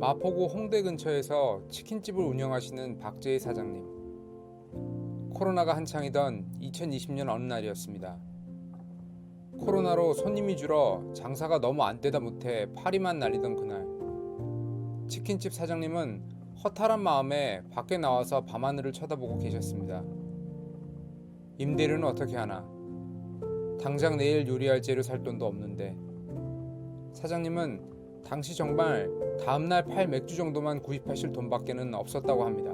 마포구 홍대 근처에서 치킨집을 운영하시는 박재희 사장님. 코로나가 한창이던 2020년 어느 날이었습니다. 코로나로 손님이 줄어 장사가 너무 안 되다 못해 파리만 날리던 그날. 치킨집 사장님은 허탈한 마음에 밖에 나와서 밤하늘을 쳐다보고 계셨습니다. 임대료는 어떻게 하나? 당장 내일 요리할 재료 살 돈도 없는데. 사장님은 당시 정말 다음날 팔 맥주 정도만 구입하실 돈밖에는 없었다고 합니다.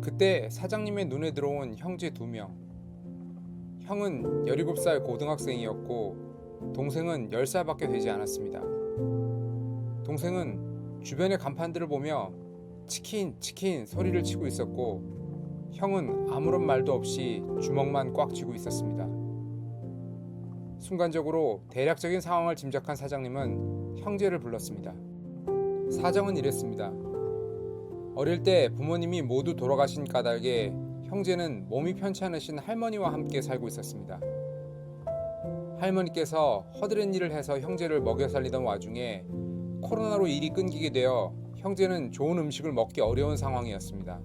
그때 사장님의 눈에 들어온 형제 두 명. 형은 17살 고등학생이었고 동생은 10살밖에 되지 않았습니다. 동생은 주변의 간판들을 보며 치킨, 치킨 소리를 치고 있었고 형은 아무런 말도 없이 주먹만 꽉 쥐고 있었습니다. 순간적으로 대략적인 상황을 짐작한 사장님은 형제를 불렀습니다. 사정은 이랬습니다. 어릴 때 부모님이 모두 돌아가신 까닭에 형제는 몸이 편찮으신 할머니와 함께 살고 있었습니다. 할머니께서 허드렛 일을 해서 형제를 먹여 살리던 와중에 코로나로 일이 끊기게 되어 형제는 좋은 음식을 먹기 어려운 상황이었습니다.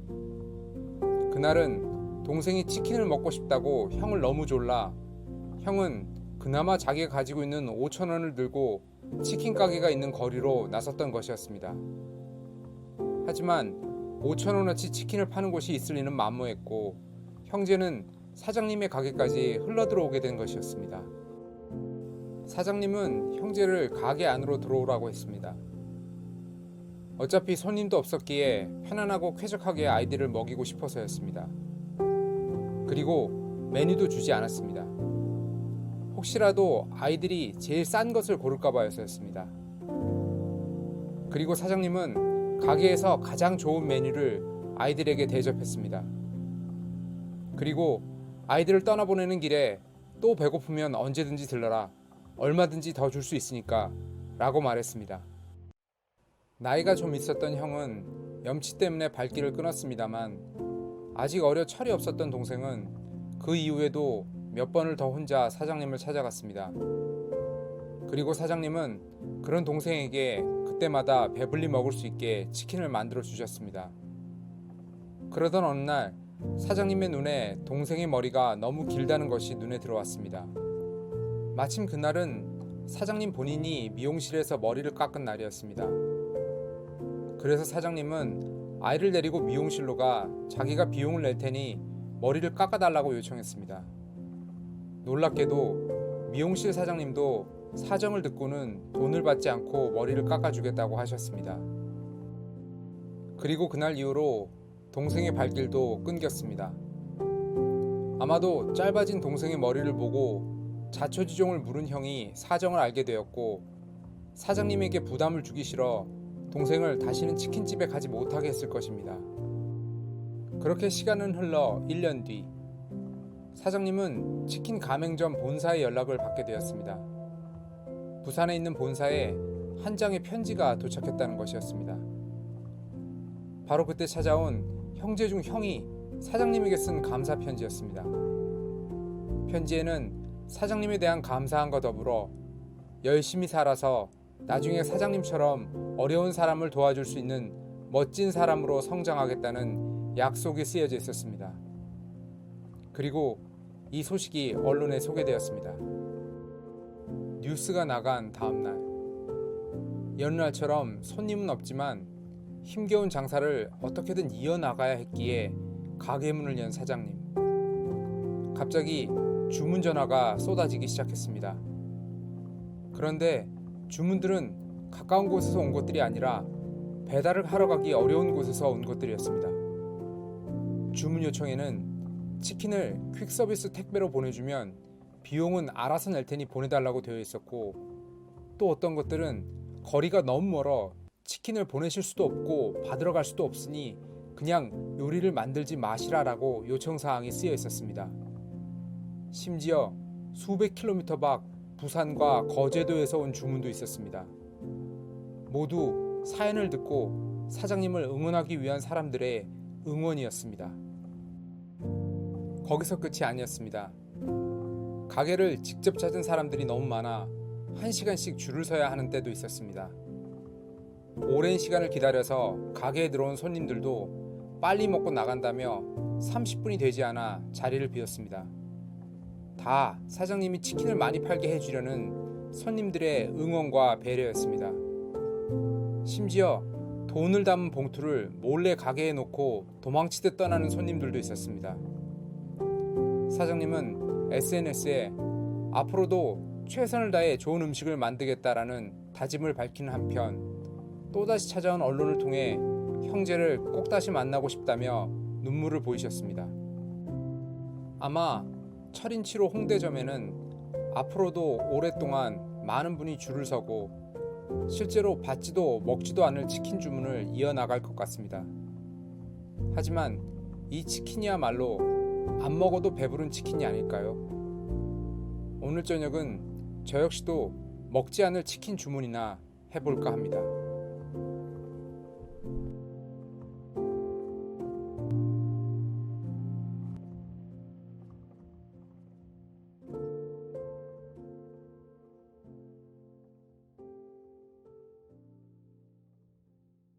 그날은 동생이 치킨을 먹고 싶다고 형을 너무 졸라 형은 그나마 자기가 가지고 있는 5천 원을 들고 치킨 가게가 있는 거리로 나섰던 것이었습니다. 하지만 5천 원어치 치킨을 파는 곳이 있을 리는 만무했고 형제는 사장님의 가게까지 흘러들어오게 된 것이었습니다. 사장님은 형제를 가게 안으로 들어오라고 했습니다. 어차피 손님도 없었기에 편안하고 쾌적하게 아이들을 먹이고 싶어서였습니다. 그리고 메뉴도 주지 않았습니다. 혹시라도 아이들이 제일 싼 것을 고를까 봐였습니다. 그리고 사장님은 가게에서 가장 좋은 메뉴를 아이들에게 대접했습니다. 그리고 아이들을 떠나보내는 길에 또 배고프면 언제든지 들러라. 얼마든지 더 줄 수 있으니까. 라고 말했습니다. 나이가 좀 있었던 형은 염치 때문에 발길을 끊었습니다만 아직 어려 철이 없었던 동생은 그 이후에도 몇 번을 더 혼자 사장님을 찾아갔습니다. 그리고 사장님은 그런 동생에게 그때마다 배불리 먹을 수 있게 치킨을 만들어 주셨습니다. 그러던 어느 날 사장님의 눈에 동생의 머리가 너무 길다는 것이 눈에 들어왔습니다. 마침 그날은 사장님 본인이 미용실에서 머리를 깎은 날이었습니다. 그래서 사장님은 아이를 데리고 미용실로 가 자기가 비용을 낼 테니 머리를 깎아달라고 요청했습니다. 놀랍게도 미용실 사장님도 사정을 듣고는 돈을 받지 않고 머리를 깎아주겠다고 하셨습니다. 그리고 그날 이후로 동생의 발길도 끊겼습니다. 아마도 짧아진 동생의 머리를 보고 자초지종을 물은 형이 사정을 알게 되었고 사장님에게 부담을 주기 싫어 동생을 다시는 치킨집에 가지 못하게 했을 것입니다. 그렇게 시간은 흘러 1년 뒤 사장님은 치킨 가맹점 본사에 연락을 받게 되었습니다. 부산에 있는 본사에 한 장의 편지가 도착했다는 것이었습니다. 바로 그때 찾아온 형제 중 형이 사장님에게 쓴 감사 편지였습니다. 편지에는 사장님에 대한 감사함과 더불어 열심히 살아서 나중에 사장님처럼 어려운 사람을 도와줄 수 있는 멋진 사람으로 성장하겠다는 약속이 쓰여져 있었습니다. 그리고 이 소식이 언론에 소개되었습니다. 뉴스가 나간 다음 날 여느 날처럼 손님은 없지만 힘겨운 장사를 어떻게든 이어나가야 했기에 가게 문을 연 사장님. 갑자기 주문 전화가 쏟아지기 시작했습니다. 그런데 주문들은 가까운 곳에서 온 것들이 아니라 배달을 하러 가기 어려운 곳에서 온 것들이었습니다. 주문 요청에는 치킨을 퀵서비스 택배로 보내주면 비용은 알아서 낼 테니 보내달라고 되어 있었고 또 어떤 것들은 거리가 너무 멀어 치킨을 보내실 수도 없고 받으러 갈 수도 없으니 그냥 요리를 만들지 마시라라고 요청 사항이 쓰여 있었습니다. 심지어 수백 킬로미터 밖 부산과 거제도에서 온 주문도 있었습니다. 모두 사연을 듣고 사장님을 응원하기 위한 사람들의 응원이었습니다. 거기서 끝이 아니었습니다. 가게를 직접 찾은 사람들이 너무 많아 한 시간씩 줄을 서야 하는 때도 있었습니다. 오랜 시간을 기다려서 가게에 들어온 손님들도 빨리 먹고 나간다며 30분이 되지 않아 자리를 비웠습니다. 다 사장님이 치킨을 많이 팔게 해주려는 손님들의 응원과 배려였습니다. 심지어 돈을 담은 봉투를 몰래 가게에 놓고 도망치듯 떠나는 손님들도 있었습니다. 사장님은 SNS에 앞으로도 최선을 다해 좋은 음식을 만들겠다라는 다짐을 밝히는 한편 또다시 찾아온 언론을 통해 형제를 꼭 다시 만나고 싶다며 눈물을 보이셨습니다. 아마 철인치로 홍대점에는 앞으로도 오랫동안 많은 분이 줄을 서고 실제로 받지도 먹지도 않을 치킨 주문을 이어나갈 것 같습니다. 하지만 이 치킨이야말로 안 먹어도 배부른 치킨이 아닐까요? 오늘 저녁은 저 역시도 먹지 않을 치킨 주문이나 해볼까 합니다.